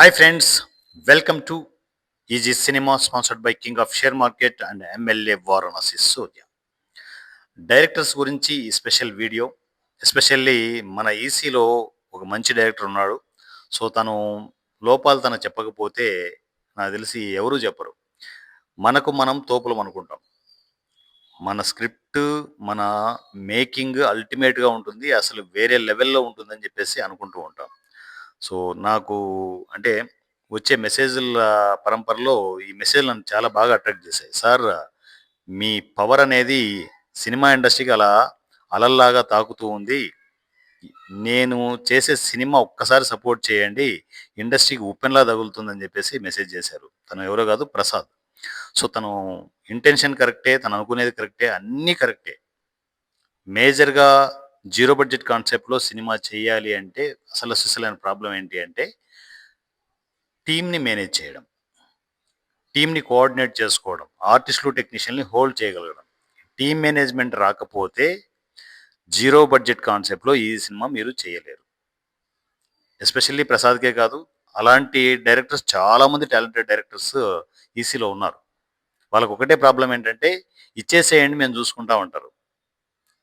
Hi friends welcome to easy cinema sponsored by king of share market and MLA Varanasi Surya directors గురించి ఈ special video especially మన ఈసీలో ఒక మంచి director ఉన్నాడు. So తను లోపాలు తను చెప్పకపోతే నాకు తెలిసి ఎవరు చెప్పరు. మనకు మనం తోపులం అనుకుంటాం. మన స్క్రిప్ట్ మన మేకింగ్ అల్టిమేట్గా ఉంటుంది. అసలు వేరే లెవెల్లో ఉంటుందని చెప్పేసి అనుకుంటూ ఉంటాం. సో నాకు అంటే వచ్చే మెసేజ్ల పరంపరలో ఈ మెసేజ్ నన్ను చాలా బాగా అట్రాక్ట్ చేశాయి. సార్ మీ పవర్ అనేది సినిమా ఇండస్ట్రీకి అలా అలల్లాగా తాకుతూ ఉంది. నేను చేసే సినిమా ఒక్కసారి సపోర్ట్ చేయండి. ఇండస్ట్రీకి ఉప్పెన్లా తగులుతుందని చెప్పేసి మెసేజ్ చేశారు. తను ఎవరో కాదు ప్రసాద్. సో తను ఇంటెన్షన్ కరెక్టే తను అనుకునేది కరెక్టే అన్నీ కరెక్టే. మేజర్గా జీరో బడ్జెట్ కాన్సెప్ట్లో సినిమా చేయాలి అంటే అసలు అసలైన ప్రాబ్లం ఏంటి అంటే టీమ్ని మేనేజ్ చేయడం టీమ్ని కోఆర్డినేట్ చేసుకోవడం ఆర్టిస్టులు టెక్నీషియన్ని హోల్డ్ చేయగలగడం. టీమ్ మేనేజ్మెంట్ రాకపోతే జీరో బడ్జెట్ కాన్సెప్ట్లో ఈ సినిమా మీరు చేయలేరు. ఎస్పెషల్లీ ప్రసాద్కే కాదు అలాంటి డైరెక్టర్స్ చాలామంది టాలెంటెడ్ డైరెక్టర్స్ ఈసీలో ఉన్నారు. వాళ్ళకు ఒకటే ప్రాబ్లం ఏంటంటే ఇచ్చేసేయండి మేము చూసుకుంటా ఉంటారు.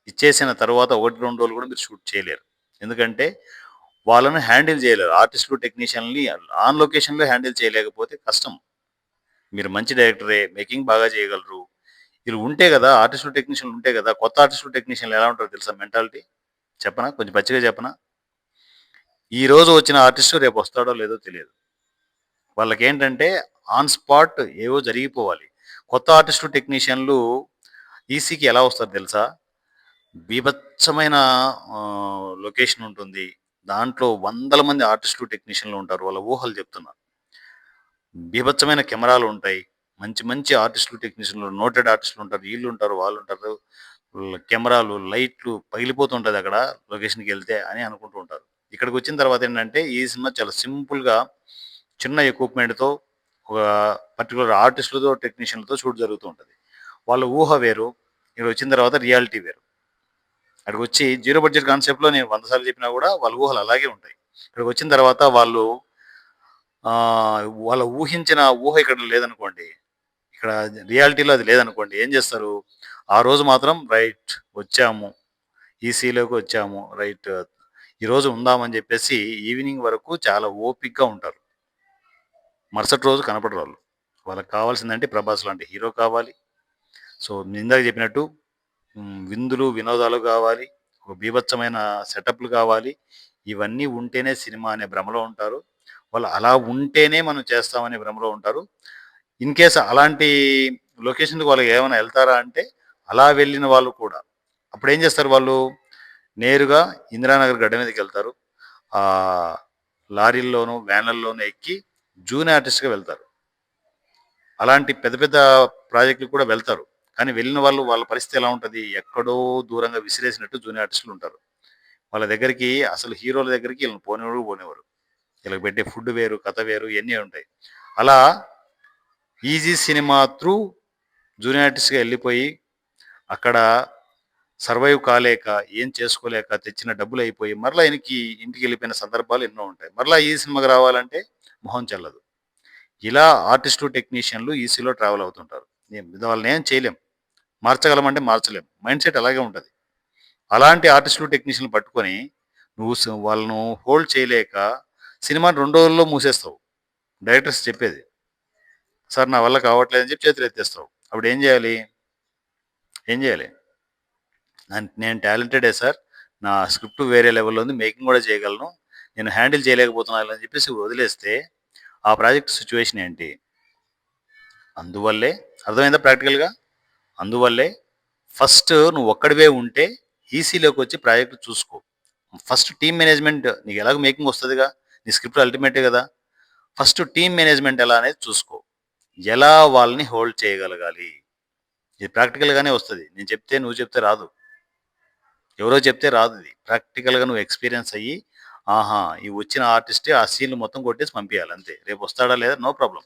ఇచ్చేసిన తర్వాత ఒకటి రెండు రోజులు కూడా మీరు షూట్ చేయలేరు. ఎందుకంటే వాళ్ళని హ్యాండిల్ చేయలేరు. ఆర్టిస్టులు టెక్నీషియన్ని ఆన్ లొకేషన్లో హ్యాండిల్ చేయలేకపోతే కష్టం. మీరు మంచి డైరెక్టరే మేకింగ్ బాగా చేయగలరు. వీళ్ళు ఉంటే కదా ఆర్టిస్టులు టెక్నీషియన్లు ఉంటే కదా కొత్త ఆర్టిస్టులు టెక్నీషియన్లు ఎలా ఉంటారో తెలుసా మెంటాలిటీ? చెప్పనా? కొంచెం పచ్చిగా చెప్పనా? ఈ రోజు వచ్చిన ఆర్టిస్టు రేపు వస్తాడో లేదో తెలియదు. వాళ్ళకి ఏంటంటే ఆన్ స్పాట్ ఏవో జరిగిపోవాలి. కొత్త ఆర్టిస్టు టెక్నీషియన్లు ఈసీకి ఎలా వస్తారు తెలుసా? బీభత్సమైన లొకేషన్ ఉంటుంది. దాంట్లో వందల మంది ఆర్టిస్టులు టెక్నీషియన్లు ఉంటారు. వాళ్ళ ఊహలు చెప్తున్నారు బీభత్సమైన కెమెరాలు ఉంటాయి. మంచి మంచి ఆర్టిస్టులు టెక్నీషియన్లు నోటెడ్ ఆర్టిస్టులు ఉంటారు. వీళ్ళు ఉంటారు వాళ్ళు ఉంటారు. కెమెరాలు లైట్లు పగిలిపోతుంటుంది అక్కడ లొకేషన్కి వెళ్తే అని అనుకుంటూ ఉంటారు. ఇక్కడికి వచ్చిన తర్వాత ఏంటంటే ఈ సినిమా చాలా సింపుల్గా చిన్న ఎక్విప్మెంట్తో ఒక పర్టికులర్ ఆర్టిస్టులతో టెక్నీషియన్లతో షూట్ జరుగుతూ ఉంటుంది. వాళ్ళ ఊహ వేరు. ఇక్కడ వచ్చిన తర్వాత రియాలిటీ వేరు. అక్కడికి వచ్చి జీరో బడ్జెట్ కాన్సెప్ట్లో నేను వంద సార్లు చెప్పినా కూడా వాళ్ళ ఊహలు అలాగే ఉంటాయి. ఇక్కడికి వచ్చిన తర్వాత వాళ్ళు వాళ్ళ ఊహించిన ఊహ ఇక్కడ లేదనుకోండి ఇక్కడ రియాలిటీలో అది లేదనుకోండి ఏం చేస్తారు? ఆ రోజు మాత్రం రైట్ వచ్చాము ఈసీలోకి వచ్చాము రైట్ ఈరోజు ఉందామని చెప్పేసి ఈవినింగ్ వరకు చాలా ఓపిక్గా ఉంటారు. మరుసటి రోజు కనపడరు వాళ్ళు. వాళ్ళకి కావాల్సిందంటే ప్రభాస్ లాంటి హీరో కావాలి. సో ఇందాక చెప్పినట్టు విందులు వినోదాలు కావాలి ఒక బీభత్సమైన సెటప్లు కావాలి. ఇవన్నీ ఉంటేనే సినిమా అనే భ్రమలో ఉంటారు. వాళ్ళు అలా ఉంటేనే మనం చేస్తామనే భ్రమలో ఉంటారు. ఇన్ కేస్ అలాంటి లొకేషన్కి వాళ్ళకి ఏమైనా వెళ్తారా అంటే అలా వెళ్ళిన వాళ్ళు కూడా. అప్పుడు ఏం చేస్తారు వాళ్ళు? నేరుగా ఇందిరానగర్ గడ్డ మీదకి వెళ్తారు. ఆ లారీల్లోనూ వ్యాన్లలోనూ ఎక్కి జూనియర్ ఆర్టిస్ట్గా వెళ్తారు. అలాంటి పెద్ద పెద్ద ప్రాజెక్టులు కూడా వెళ్తారు. కానీ వెళ్ళిన వాళ్ళు వాళ్ళ పరిస్థితి ఎలా ఉంటుంది? ఎక్కడో దూరంగా విసిరేసినట్టు జూనియర్ ఆర్టిస్టులు ఉంటారు. వాళ్ళ దగ్గరికి అసలు హీరోల దగ్గరికి వీళ్ళని పోనేవారు పోనేవారు వీళ్ళకి పెట్టే ఫుడ్ వేరు కథ వేరు ఇవన్నీ ఉంటాయి. అలా ఈజీ సినిమా త్రూ జూనియర్ ఆర్టిస్ట్గా వెళ్ళిపోయి అక్కడ సర్వైవ్ కాలేక ఏం చేసుకోలేక తెచ్చిన డబ్బులు అయిపోయి మరలా ఆయనకి ఇంటికి వెళ్ళిపోయిన సందర్భాలు ఎన్నో ఉంటాయి. మరలా ఈ సినిమాకి రావాలంటే మొహం చల్లదు. ఇలా ఆర్టిస్టు టెక్నీషియన్లు ఈసీలో ట్రావెల్ అవుతుంటారు. వాళ్ళని ఏం చేయలేం. మార్చగలమంటే మార్చలేం. మైండ్ సెట్ అలాగే ఉంటుంది. అలాంటి ఆర్టిస్టులు టెక్నీషియన్లు పట్టుకొని నువ్వు వాళ్ళను హోల్డ్ చేయలేక సినిమాని రెండు రోజుల్లో మూసేస్తావు. డైరెక్టర్స్ చెప్పేది. సార్ నా వల్ల కావట్లేదని చెప్పి చేతులు ఎత్తేస్తావు. అప్పుడు ఏం చేయాలి? ఏం చేయాలి? నేను టాలెంటెడే సార్. నా స్క్రిప్ట్ వేరే లెవెల్లో ఉంది. మేకింగ్ కూడా చేయగలను. నేను హ్యాండిల్ చేయలేకపోతున్నాను అని చెప్పేసి వదిలేస్తే ఆ ప్రాజెక్ట్ సిచ్యువేషన్ ఏంటి? అందువల్లే అర్థమైందా ప్రాక్టికల్గా? అందువల్లే ఫస్ట్ నువ్వు ఒక్కడివే ఉంటే ఈసీలోకి వచ్చి ప్రాజెక్ట్ చూసుకో. ఫస్ట్ టీమ్ మేనేజ్మెంట్ నీకు ఎలాగో మేకింగ్ వస్తుందిగా? నీ స్క్రిప్ట్ అల్టిమేటే కదా? ఫస్ట్ టీమ్ మేనేజ్మెంట్ ఎలా అనేది చూసుకో. ఎలా వాళ్ళని హోల్డ్ చేయగలగాలి? ఇది ప్రాక్టికల్గానే వస్తుంది. నేను చెప్తే నువ్వు చెప్తే రాదు. ఎవరో చెప్తే రాదు ఇది. ప్రాక్టికల్గా నువ్వు ఎక్స్పీరియన్స్ అయ్యి ఆహా ఈ వచ్చిన ఆర్టిస్టే ఆ సీన్లు మొత్తం కొట్టేసి పంపించాలి అంతే. రేపు వస్తాడా లేదా? No problem.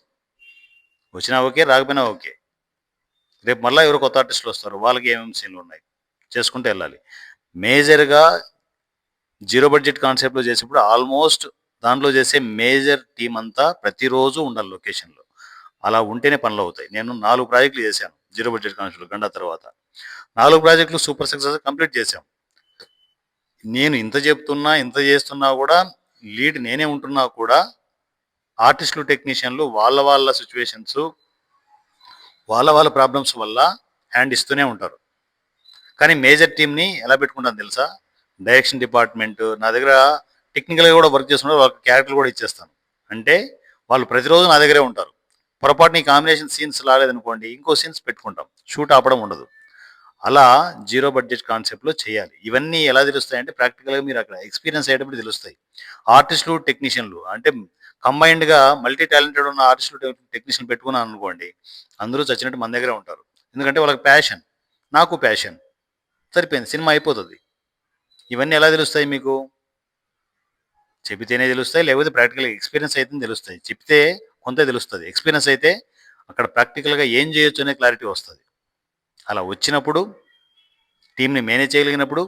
వచ్చినా ఓకే రాకపోయినా ఓకే. రేపు మళ్ళీ ఎవరు కొత్త ఆర్టిస్టులు వస్తారు వాళ్ళకి ఏమేమి సీన్లు ఉన్నాయి? చేసుకుంటూ వెళ్ళాలి. మేజర్గా జీరో బడ్జెట్ కాన్సెప్ట్లో చేసేప్పుడు ఆల్మోస్ట్ దాంట్లో చేసే మేజర్ టీం అంతా ప్రతిరోజు ఉండాలి లొకేషన్లో అలా ఉంటేనే పనులు అవుతాయి. నేను నాలుగు ప్రాజెక్టులు చేశాను జీరో బడ్జెట్ కాన్సెప్ట్ గంట తర్వాత. నాలుగు ప్రాజెక్టులు సూపర్ సక్సెస్ కంప్లీట్ చేశాం. నేను ఇంత చెప్తున్నా ఇంత చేస్తున్నా కూడా లీడ్ నేనే ఉంటున్నా కూడా ఆర్టిస్టులు టెక్నీషియన్లు వాళ్ళ వాళ్ళ సిచ్యువేషన్స్ వాళ్ళ వాళ్ళ ప్రాబ్లమ్స్ వల్ల హ్యాండ్ ఇస్తూనే ఉంటారు. కానీ మేజర్ టీంని ఎలా పెట్టుకుంటాను తెలుసా? డైరెక్షన్ డిపార్ట్మెంట్ నా దగ్గర టెక్నికల్గా కూడా వర్క్ చేస్తున్నారు వాళ్ళకి క్యారెక్టర్ కూడా ఇచ్చేస్తాను. అంటే వాళ్ళు ప్రతిరోజు నా దగ్గరే ఉంటారు. పొరపాటున ఈ కాంబినేషన్ సీన్స్ రాలేదనుకోండి ఇంకో సీన్స్ పెట్టుకుంటాం. షూట్ ఆపడం ఉండదు. అలా జీరో బడ్జెట్ కాన్సెప్ట్లో చేయాలి. ఇవన్నీ ఎలా తెలుస్తాయంటే ప్రాక్టికల్గా మీరు అక్కడ ఎక్స్పీరియన్స్ అయ్యేటప్పుడు తెలుస్తాయి. ఆర్టిస్టులు టెక్నీషియన్లు అంటే కంబైన్డ్గా మల్టీ టాలెంటెడ్ ఉన్న ఆర్టిస్టులు టెక్నీషియన్ పెట్టుకున్నాను అనుకోండి అందరూ చచ్చినట్టు మన దగ్గరే ఉంటారు. ఎందుకంటే వాళ్ళకి ప్యాషన్ నాకు ప్యాషన్ సరిపోయింది సినిమా అయిపోతుంది. ఇవన్నీ ఎలా తెలుస్తాయి మీకు? చెబితేనే తెలుస్తాయి లేకపోతే ప్రాక్టికల్ ఎక్స్పీరియన్స్ అయితే తెలుస్తాయి. చెప్తే కొంత తెలుస్తుంది. ఎక్స్పీరియన్స్ అయితే అక్కడ ప్రాక్టికల్గా ఏం చేయొచ్చు అనే క్లారిటీ వస్తుంది. అలా వచ్చినప్పుడు టీంని మేనేజ్ చేయగలిగినప్పుడు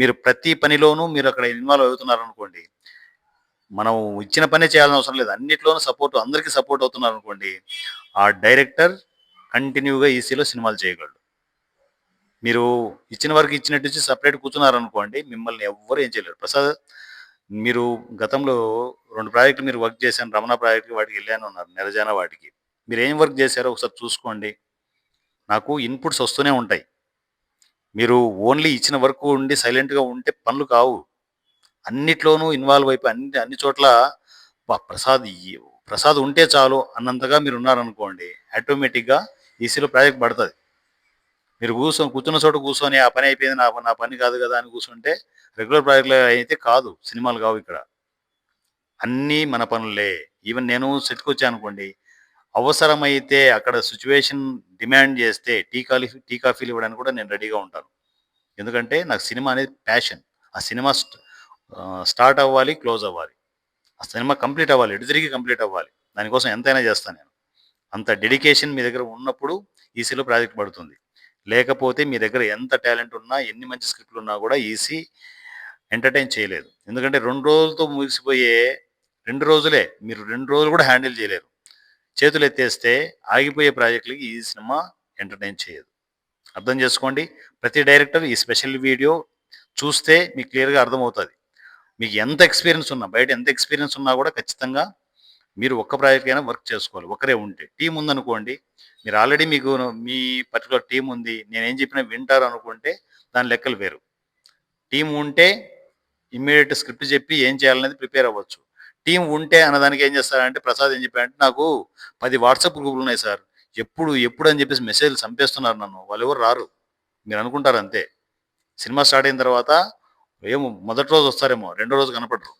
మీరు ప్రతి పనిలోనూ మీరు అక్కడ ఇన్వాల్వ్ అవుతున్నారు అనుకోండి మనం ఇచ్చిన పనే చేయాల్సిన అవసరం లేదు. అన్నిట్లోనూ సపోర్ట్ అందరికీ సపోర్ట్ అవుతున్నారు అనుకోండి ఆ డైరెక్టర్ కంటిన్యూగా ఈసీలో సినిమాలు చేయగలడు. మీరు ఇచ్చిన వరకు ఇచ్చినట్టు ఇచ్చి సపరేట్ కూర్చున్నారు అనుకోండి మిమ్మల్ని ఎవ్వరు ఏం చేయలేరు. ప్రసాద్ మీరు గతంలో రెండు ప్రాజెక్టులు మీరు వర్క్ చేశాను రమణ ప్రాజెక్ట్కి వాటికి వెళ్ళాను అన్నారు నెరజాన వాటికి. మీరు ఏం వర్క్ చేశారో ఒకసారి చూసుకోండి. నాకు ఇన్పుట్స్ వస్తూనే ఉంటాయి. మీరు ఓన్లీ ఇచ్చిన వర్క్ ఉండి సైలెంట్గా ఉంటే పనులు కావు. అన్నిట్లోనూ ఇన్వాల్వ్ అయిపోయి అన్ని అన్ని చోట్ల ప్రసాద్ ప్రసాద్ ఉంటే చాలు అన్నంతగా మీరు ఉన్నారనుకోండి ఆటోమేటిక్గా ఈసీలో ప్రాజెక్ట్ పడుతుంది. మీరు కూర్చొని కూర్చున్న చోట కూర్చొని ఆ పని అయిపోయింది నా నా పని కాదు కదా అని కూర్చుంటే రెగ్యులర్ ప్రాజెక్టులు అయితే కాదు సినిమాలు కావు ఇక్కడ. అన్నీ మన పనులే. ఈవెన్ నేను సెట్కి వచ్చాను అనుకోండి అవసరమైతే అక్కడ సిచ్యువేషన్ డిమాండ్ చేస్తే టీ కాఫీ టీ కాఫీలు ఇవ్వడానికి కూడా నేను రెడీగా ఉంటాను. ఎందుకంటే నాకు సినిమా అనేది ప్యాషన్. ఆ సినిమా స్టార్ట్ అవ్వాలి క్లోజ్ అవ్వాలి. ఆ సినిమా కంప్లీట్ అవ్వాలి ఎటు తిరిగి కంప్లీట్ అవ్వాలి. దానికోసం ఎంతైనా చేస్తాను నేను. అంత డెడికేషన్ మీ దగ్గర ఉన్నప్పుడు ఈసీలో ప్రాజెక్ట్ పడుతుంది. లేకపోతే మీ దగ్గర ఎంత టాలెంట్ ఉన్నా ఎన్ని మంచి స్క్రిప్ట్లు ఉన్నా కూడా ఈసీ ఎంటర్టైన్ చేయలేదు. ఎందుకంటే రెండు రోజులతో ముగిసిపోయే రెండు రోజులే మీరు రెండు రోజులు కూడా హ్యాండిల్ చేయలేరు. చేతులు ఎత్తేస్తే ఆగిపోయే ప్రాజెక్టులకి ఈ సినిమా ఎంటర్టైన్ చేయదు. అర్థం చేసుకోండి. ప్రతి డైరెక్టర్ ఈ స్పెషల్ వీడియో చూస్తే మీకు క్లియర్గా అర్థమవుతుంది. మీకు ఎంత ఎక్స్పీరియన్స్ ఉన్నా బయట ఎంత ఎక్స్పీరియన్స్ ఉన్నా కూడా ఖచ్చితంగా మీరు ఒక్క ప్రాజెక్ట్కైనా వర్క్ చేసుకోవాలి. ఒకరే ఉంటే. టీం ఉందనుకోండి మీరు ఆల్రెడీ మీకు మీ పర్టికులర్ టీం ఉంది నేనేం చెప్పినా వింటారు అనుకుంటే దాని లెక్కలు వేరు. టీం ఉంటే ఇమ్మీడియట్ స్క్రిప్ట్ చెప్పి ఏం చేయాలనేది ప్రిపేర్ అవ్వచ్చు. టీం ఉంటే అన్నదానికి ఏం చేస్తారంటే ప్రసాద్ ఏం చెప్పారంటే నాకు పది వాట్సాప్ గ్రూపులు ఉన్నాయి సార్. ఎప్పుడు ఎప్పుడు అని చెప్పేసి మెసేజ్లు చంపేస్తున్నారు నన్ను. వాళ్ళు ఎవరు రారు. మీరు అనుకుంటారు అంతే. సినిమా స్టార్ట్ అయిన తర్వాత ఏమో మొదటి రోజు వస్తారేమో రెండో రోజు కనపడరు.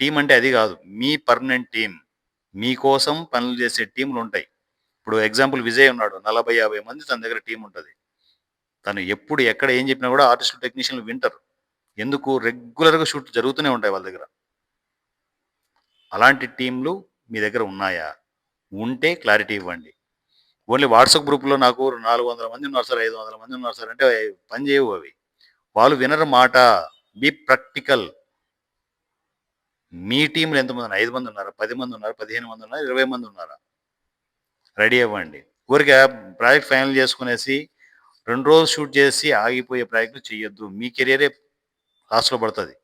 టీం అంటే అది కాదు మీ పర్మనెంట్ టీం. మీకోసం పనులు చేసే టీంలు ఉంటాయి. ఇప్పుడు ఎగ్జాంపుల్ విజయ్ ఉన్నాడు నలభై యాభై మంది తన దగ్గర టీం ఉంటుంది. తను ఎప్పుడు ఎక్కడ ఏం చెప్పినా కూడా ఆర్టిస్టులు టెక్నీషియన్లు వింటారు. ఎందుకు? రెగ్యులర్గా షూట్ జరుగుతూనే ఉంటాయి వాళ్ళ దగ్గర. అలాంటి టీంలు మీ దగ్గర ఉన్నాయా? ఉంటే క్లారిటీ ఇవ్వండి. ఓన్లీ వాట్సాప్ గ్రూప్లో నాకు నాలుగు వందల మంది ఉన్నారు సార్ ఐదు వందల మంది ఉన్నారు సార్ అంటే పని చేయవు అవి. వాళ్ళు వినరు మాట. బీ ప్రాక్టికల్ మీ టీంలో ఎంతమంది ఉన్నారు? ఐదు మంది ఉన్నారు? పది మంది ఉన్నారు? పదిహేను మంది ఉన్నారు? ఇరవై మంది ఉన్నారా? రెడీ అవ్వండి. ఊరికే ప్రాజెక్ట్ ఫైనల్ చేసుకునేసి రెండు రోజులు షూట్ చేసి ఆగిపోయే ప్రాజెక్టులు చేయొద్దు మీ కెరియరే లాస్ట్లో పడుతుంది.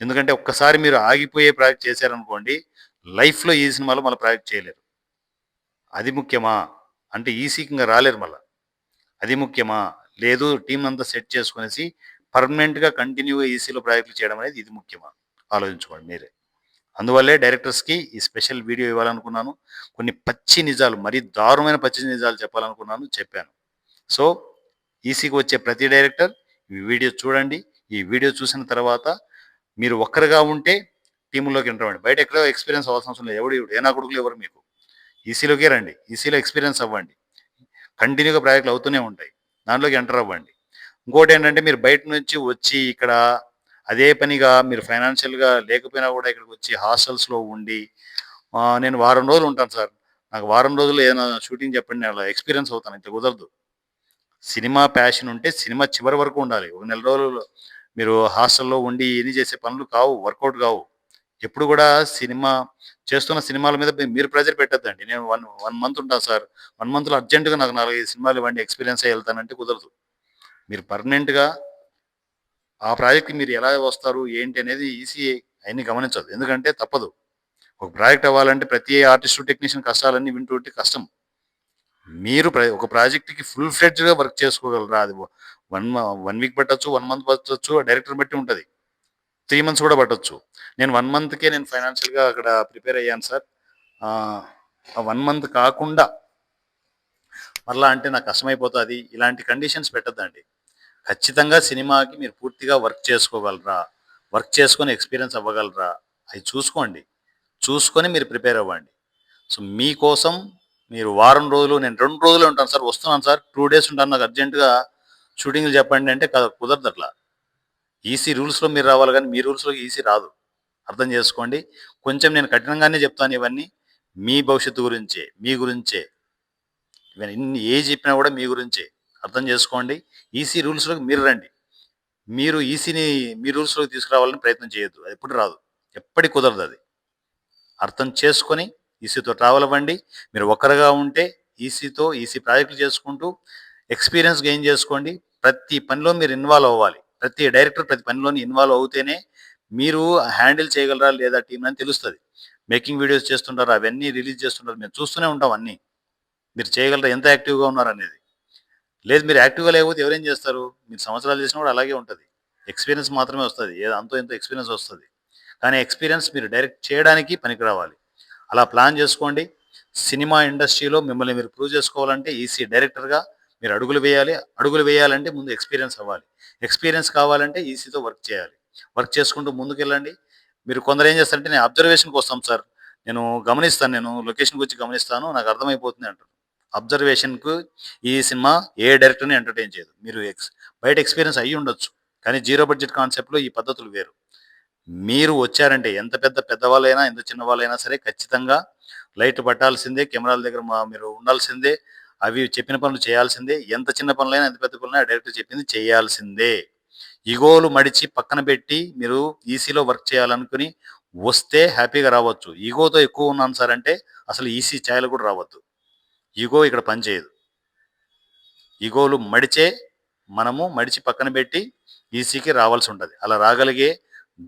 ఎందుకంటే ఒక్కసారి మీరు ఆగిపోయే ప్రాజెక్ట్ చేశారనుకోండి లైఫ్లో ఈ సినిమాలో మళ్ళీ ప్రాజెక్ట్ చేయలేరు. అది ముఖ్యమా? అంటే ఈసీకంగా రాలేరు మళ్ళీ. అది ముఖ్యమా? లేదు టీం అంతా సెట్ చేసుకునేసి పర్మనెంట్గా కంటిన్యూగా ఈసీలో ప్రాజెక్టులు చేయడం అనేది ఇది ముఖ్యమా? ఆలోచించుకోండి మీరే. అందువల్లే డైరెక్టర్స్కి ఈ స్పెషల్ వీడియో ఇవ్వాలనుకున్నాను. కొన్ని పచ్చి నిజాలు మరీ దారుణమైన పచ్చి నిజాలు చెప్పాలనుకున్నాను చెప్పాను. సో ఈసీకి వచ్చే ప్రతి డైరెక్టర్ ఈ వీడియో చూడండి. ఈ వీడియో చూసిన తర్వాత మీరు ఒక్కరుగా ఉంటే టీంలోకి ఎంటర్ బయట ఎక్కడో ఎక్స్పీరియన్స్ అవ్వాల్సిన అవసరం లేదు. ఎవడు ఎవడు? నా కొడుకులు ఎవరు మీకు? ఈసీలోకే రండి. ఈసీలో ఎక్స్పీరియన్స్ అవ్వండి. కంటిన్యూగా ప్రాజెక్టులు అవుతూనే ఉంటాయి. దాంట్లోకి ఎంటర్ అవ్వండి. ఇంకోటి ఏంటంటే మీరు బయట నుంచి వచ్చి ఇక్కడ అదే పనిగా మీరు ఫైనాన్షియల్గా లేకపోయినా కూడా ఇక్కడికి వచ్చి హాస్టల్స్లో ఉండి నేను వారం రోజులు ఉంటాను సార్. నాకు వారం రోజులు ఏదైనా షూటింగ్ చెప్పండి నేను అలా ఎక్స్పీరియన్స్ అవుతాను ఇంత కుదరదు. సినిమా ప్యాషన్ ఉంటే సినిమా చివరి వరకు ఉండాలి. ఒక నెల రోజులు మీరు హాస్టల్లో ఉండి ఎన్ని చేసే పనులు కావు వర్కౌట్ కావు. ఎప్పుడు కూడా సినిమా చేస్తున్న సినిమాల మీద మీరు ప్రెజర్ పెట్టద్దండి. నేను వన్ వన్ మంత్ ఉంటాను సార్. వన్ మంత్లో అర్జెంటుగా నాకు నాలుగైదు సినిమాలు ఇవ్వండి ఎక్స్పీరియన్స్ అయ్యి వెళ్తానంటే కుదరదు. మీరు పర్మనెంట్గా ఆ ప్రాజెక్ట్కి మీరు ఎలా వస్తారు ఏంటి అనేది ఈసీ అవన్నీ గమనించదు ఎందుకంటే తప్పదు. ఒక ప్రాజెక్ట్ అవ్వాలంటే ప్రతి ఆర్టిస్టు టెక్నీషియన్ కష్టాలన్నీ వింటూ ఉంటే కష్టం. మీరు ఒక ప్రాజెక్ట్కి ఫుల్ ఫ్లెడ్జ్గా వర్క్ చేసుకోగలరా? అది వన్ వన్ వీక్ పెట్టచ్చు వన్ మంత్ పట్టొచ్చు డైరెక్టర్ బట్టి ఉంటుంది. త్రీ మంత్స్ కూడా పట్టొచ్చు. నేను వన్ మంత్కే నేను ఫైనాన్షియల్గా అక్కడ ప్రిపేర్ అయ్యాను సార్. ఆ వన్ మంత్ కాకుండా మరలా అంటే నాకు కష్టమైపోతుంది ఇలాంటి కండిషన్స్ పెట్టద్దండి. ఖచ్చితంగా సినిమాకి మీరు పూర్తిగా వర్క్ చేసుకోగలరా? వర్క్ చేసుకొని ఎక్స్పీరియన్స్ అవ్వగలరా? అవి చూసుకోండి. చూసుకొని మీరు ప్రిపేర్ అవ్వండి. సో మీకోసం మీరు వారం రోజులు నేను రెండు రోజులు ఉంటాను సార్. వస్తున్నాను సార్. టూ డేస్ ఉంటాను. నాకు అర్జెంటుగా షూటింగ్లు చెప్పండి అంటే కుదరదు అట్లా ఈసీ రూల్స్లో మీరు రావాలి కానీ మీ రూల్స్లో ఈసీ రాదు. అర్థం చేసుకోండి. కొంచెం నేను కఠినంగానే చెప్తాను ఇవన్నీ. మీ భవిష్యత్తు గురించే మీ గురించే. ఇవన్నీ ఏ చెప్పినా కూడా మీ గురించే. అర్థం చేసుకోండి. ఈసీ రూల్స్లోకి మీరు రండి. మీరు ఈసీని మీ రూల్స్లోకి తీసుకురావాలని ప్రయత్నం చేయొద్దు. అది ఎప్పుడు రాదు. ఎప్పటికి కుదరదు అది. అర్థం చేసుకొని ఈసీతో ట్రావెల్ అవ్వండి. మీరు ఒక్కరుగా ఉంటే ఈసీతో ఈసీ ప్రాజెక్టులు చేసుకుంటూ ఎక్స్పీరియన్స్ గెయిన్ చేసుకోండి. ప్రతి పనిలో మీరు ఇన్వాల్వ్ అవ్వాలి. ప్రతి డైరెక్టర్ ప్రతి పనిలోని ఇన్వాల్వ్ అవుతేనే మీరు హ్యాండిల్ చేయగలరా లేదా టీం అని తెలుస్తుంది. మేకింగ్ వీడియోస్ చేస్తుంటారు అవన్నీ రిలీజ్ చేస్తుంటారు మేము చూస్తూనే ఉంటాం అన్నీ. మీరు చేయగలరా ఎంత యాక్టివ్గా ఉన్నారు అనేది లేదు మీరు యాక్టివ్గా లేకపోతే ఎవరేం చేస్తారు? మీరు సంవత్సరాలు చేసినా కూడా అలాగే ఉంటుంది. ఎక్స్పీరియన్స్ మాత్రమే వస్తుంది. ఏదో అంతో ఎంతో ఎక్స్పీరియన్స్ వస్తుంది. కానీ ఎక్స్పీరియన్స్ మీరు డైరెక్ట్ చేయడానికి పనికి రావాలి. అలా ప్లాన్ చేసుకోండి. సినిమా ఇండస్ట్రీలో మిమ్మల్ని మీరు ప్రూవ్ చేసుకోవాలంటే ఈసీ డైరెక్టర్గా మీరు అడుగులు వేయాలి. అడుగులు వేయాలంటే ముందు ఎక్స్పీరియన్స్ అవ్వాలి. ఎక్స్పీరియన్స్ కావాలంటే ఈసీతో వర్క్ చేయాలి. వర్క్ చేసుకుంటూ ముందుకెళ్ళండి. మీరు కొందరు ఏం చేస్తారంటే నేను అబ్జర్వేషన్కి వస్తాం సార్ నేను గమనిస్తాను నేను లొకేషన్కి వచ్చి గమనిస్తాను నాకు అర్థమైపోతుంది అంటారు. అబ్జర్వేషన్కు ఈ సినిమా ఏ డైరెక్టర్ని ఎంటర్టైన్ చేయదు. మీరు ఎక్స్ బయట ఎక్స్పీరియన్స్ అయ్యి ఉండొచ్చు. కానీ జీరో బడ్జెట్ కాన్సెప్ట్లో ఈ పద్ధతులు వేరు. మీరు వచ్చారంటే ఎంత పెద్ద పెద్దవాళ్ళైనా ఎంత చిన్న వాళ్ళైనా సరే ఖచ్చితంగా లైట్ పట్టాల్సిందే కెమెరాల దగ్గర మా మీరు ఉండాల్సిందే. అవి చెప్పిన పనులు చేయాల్సిందే. ఎంత చిన్న పనులైనా ఎంత పెద్ద పనులైనా డైరెక్టర్ చెప్పింది చేయాల్సిందే. ఇగోలు మడిచి పక్కన పెట్టి మీరు ఈసీలో వర్క్ చేయాలనుకుని వస్తే హ్యాపీగా రావచ్చు. ఈగోతో ఎక్కువ ఉన్నాను సార్ అంటే అసలు ఈసీ ఛాయలు కూడా రావద్దు. ఈగో ఇక్కడ పనిచేయదు ఈగోలు మడిచే మనము మడిచి పక్కన పెట్టి ఈసీకి రావాల్సి ఉంటుంది. అలా రాగలిగే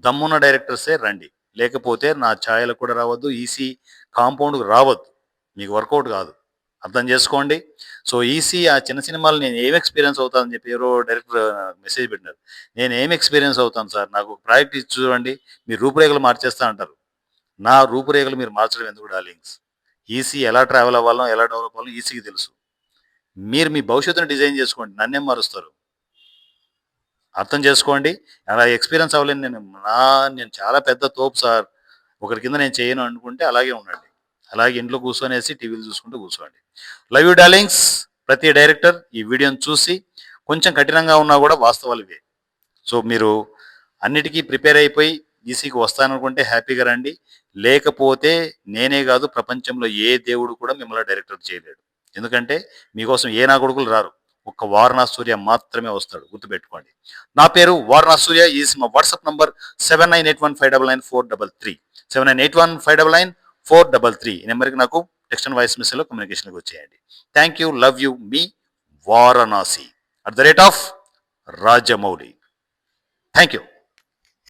దమ్మున్న డైరెక్టర్సే రండి. లేకపోతే నా ఛాయలకు కూడా రావద్దు ఈసీ కాంపౌండ్కి రావద్దు. మీకు వర్కౌట్ కాదు. అర్థం చేసుకోండి. సో ఈసీ ఆ చిన్న సినిమాలు నేను ఏం ఎక్స్పీరియన్స్ అవుతానని చెప్పి ఎవరో డైరెక్టర్ మెసేజ్ పెట్టినారు. నేను ఏం ఎక్స్పీరియన్స్ అవుతాను సార్? నాకు ప్రాజెక్ట్ ఇచ్చి చూడండి మీరు రూపురేఖలు మార్చేస్తా అంటారు. నా రూపురేఖలు మీరు మార్చడం ఎందుకు డార్లింగ్స్? ఈసీ ఎలా ట్రావెల్ అవ్వాలో ఎలా డెవలప్ అవ్వాలో ఈసీకి తెలుసు. మీరు మీ భవిష్యత్తును డిజైన్ చేసుకోండి నన్నేం మారుస్తారు? అర్థం చేసుకోండి. అలా ఎక్స్పీరియన్స్ అవ్వలేను నేను నా నేను చాలా పెద్ద తోపు సార్. ఒకరి కింద నేను చేయను అనుకుంటే అలాగే ఉండండి. అలాగే ఇంట్లో కూర్చొనేసి టీవీలు చూసుకుంటూ కూర్చోండి. లవ్ యూ డార్లింగ్స్ ప్రతి డైరెక్టర్ ఈ వీడియోని చూసి కొంచెం కఠినంగా ఉన్నా కూడా వాస్తవాలు ఇవే. సో మీరు అన్నిటికీ ప్రిపేర్ అయిపోయి ఈసీకి వస్తాననుకుంటే హ్యాపీగా రండి. లేకపోతే నేనే కాదు ప్రపంచంలో ఏ దేవుడు కూడా మిమ్మల్ని డైరెక్టర్ చేయలేడు. ఎందుకంటే మీకోసం ఏ నా కొడుకులు రారు. ఒక్క వారణా సూర్య మాత్రమే వస్తాడు. గుర్తుపెట్టుకోండి. నా పేరు వారణా సూర్య ఈజ్ మా WhatsApp number seven nine eight one five double nine four double three seven nine eight one five double nine four double three ఈ నెంబర్కి నాకు టెక్స్ట్ అండ్ వాయిస్ మెసేజ్లో కమ్యూనికేషన్కి వచ్చేయండి. Thank you love you me Varanasi at the rate of Rajamouli thank you